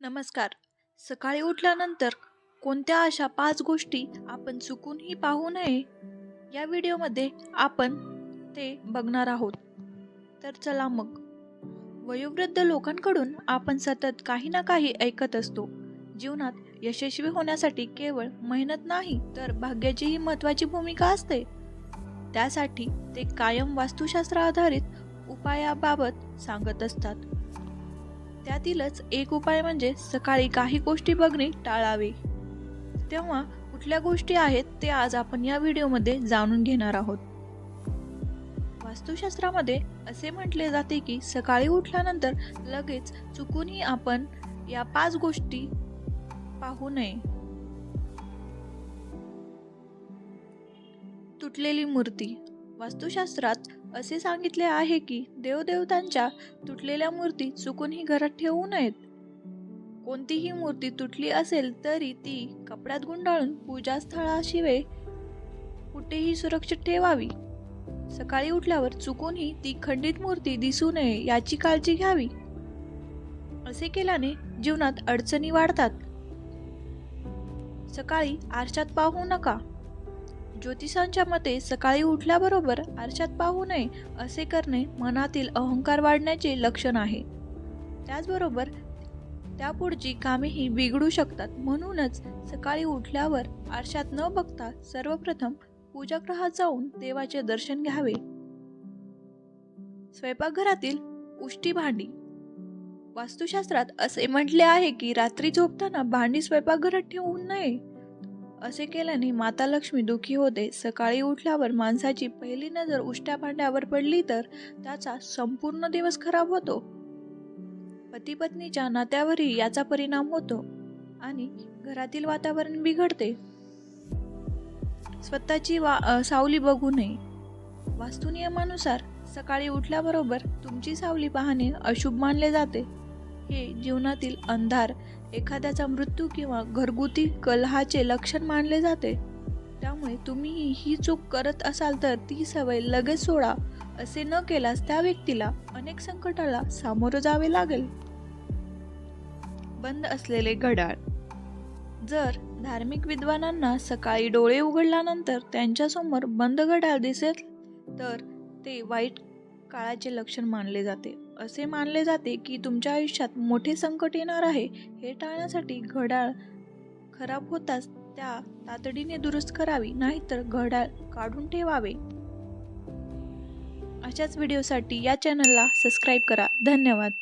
नमस्कार. सकाळी उठल्यानंतर कोणत्या अशा पाच गोष्टी आपण चुकूनही पाहू नये या व्हिडिओमध्ये आपण ते बघणार आहोत. तर चला मग. वयोवृद्ध लोकांकडून आपण सतत काही ना काही ऐकत असतो. जीवनात यशस्वी होण्यासाठी केवळ मेहनत नाही तर भाग्याचीही महत्त्वाची भूमिका असते. त्यासाठी ते कायम वास्तुशास्त्र आधारित उपायाबाबत सांगत असतात. त्यातीलच एक उपाय म्हणजे सकाळी काही गोष्टी बघणे टाळावे. तेव्हा कुठल्या गोष्टी आहेत ते आज आपण या व्हिडिओमध्ये जाणून घेणार आहोत. वास्तुशास्त्रामध्ये असे म्हटले जाते की सकाळी उठल्यानंतर लगेच चुकूनही आपण या पाच गोष्टी पाहू नये. तुटलेली मूर्ती. वास्तुशास्त्रात असे सांगितले आहे की देवदेवतांच्या तुटलेल्या मूर्ती चुकूनही घरात ठेवू नयेत. कोणतीही मूर्ती तुटली असेल तरी ती कपड्यात गुंडाळून पूजास्थळाशिवाय कुठेही सुरक्षित ठेवावी. सकाळी उठल्यावर चुकूनही ती खंडित मूर्ती दिसू नये याची काळजी घ्यावी. असे केल्याने जीवनात अडचणी वाढतात. सकाळी आरशात पाहू नका. ज्योतिषांच्या मते सकाळी उठल्याबरोबर आरशात पाहू नये असे करणे मनातील अहंकार वाढण्याचे लक्षण आहे. त्याचबरोबर त्यापुढची कामेही बिघडू शकतात. म्हणूनच सकाळी उठल्यावर आरशात न बघता सर्वप्रथम पूजागृहात जाऊन देवाचे दर्शन घ्यावे. स्वयंपाकघरातील उष्टी भांडी. वास्तुशास्त्रात असे म्हटले आहे की रात्री झोपताना भांडी स्वयंपाकघरात ठेवू नये. असे केल्याने माता लक्ष्मी दुखी होते. सकाळी उठल्यावर माणसाची पहिली नजर उष्ट्या भांड्यावर पडली तर त्याचा संपूर्ण दिवस खराब होतो. पती पत्नीच्या नात्यावरही याचा परिणाम होतो आणि घरातील वातावरण बिघडते. स्वतःची वा सावली बघू नये. वास्तुनियमानुसार सकाळी उठल्याबरोबर तुमची सावली पाहणे अशुभ मानले जाते. हे जीवनातील अंधार एखाद्याचा मृत्यू किंवा घरगुती कलहाचे लक्षण मानले जाते त्यामुळे तुम्ही ही चूक करत असाल तर ती सवय लगेच सोडा असे न केल्यास त्या व्यक्तीला अनेक संकटाला सामोरं जावे लागेल. बंद असलेले घड्याळ. जर धार्मिक विद्वानांना सकाळी डोळे उघडल्यानंतर त्यांच्यासमोर बंद घड्याळ दिसेल तर ते वाईट काळाचे लक्षण मानले जाते. असे मानले जाते की तुमच्या आयुष्यात मोठे संकट येणार आहे हे टाळण्यासाठी घड्याळ खराब होताच त्या तातडीने दुरुस्त करावी नाहीतर घड्याळ काढून ठेवावे. अशाच व्हिडिओसाठी या चॅनलला सबस्क्राईब करा. धन्यवाद.